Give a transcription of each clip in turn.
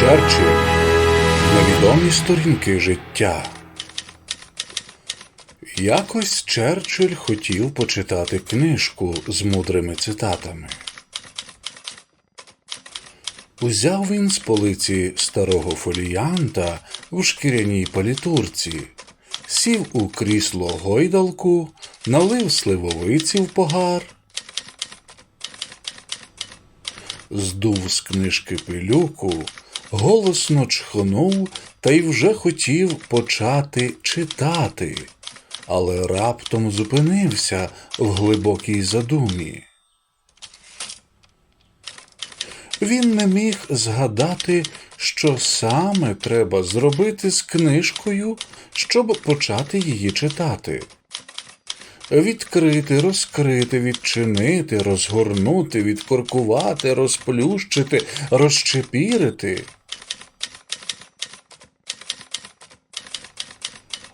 Черчилль Невідомі сторінки життя. Якось Черчилль хотів почитати книжку з мудрими цитатами. Узяв він з полиці старого фоліянта в шкіряній палітурці, сів у крісло гойдалку, налив сливовиці в погар, здув з книжки пилюку, голосно чхнув та й вже хотів почати читати, але раптом зупинився в глибокій задумі. Він не міг згадати, що саме треба зробити з книжкою, щоб почати її читати. Відкрити, розкрити, відчинити, розгорнути, відкоркувати, розплющити, розчепірити.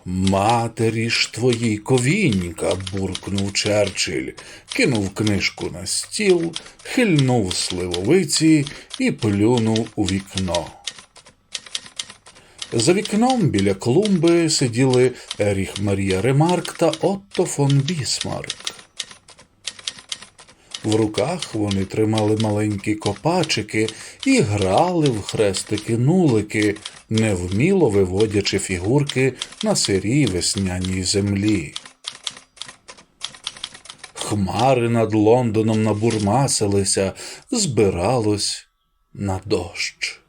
Матері ж твоїй ковінька, буркнув Черчилль, кинув книжку на стіл, хильнув сливовиці і плюнув у вікно. За вікном біля клумби сиділи Еріх Марія Ремарк та Отто фон Бісмарк. В руках вони тримали маленькі копачики і грали в хрестики-нулики, невміло виводячи фігурки на сирій весняній землі. Хмари над Лондоном набурмасилися, збиралось на дощ.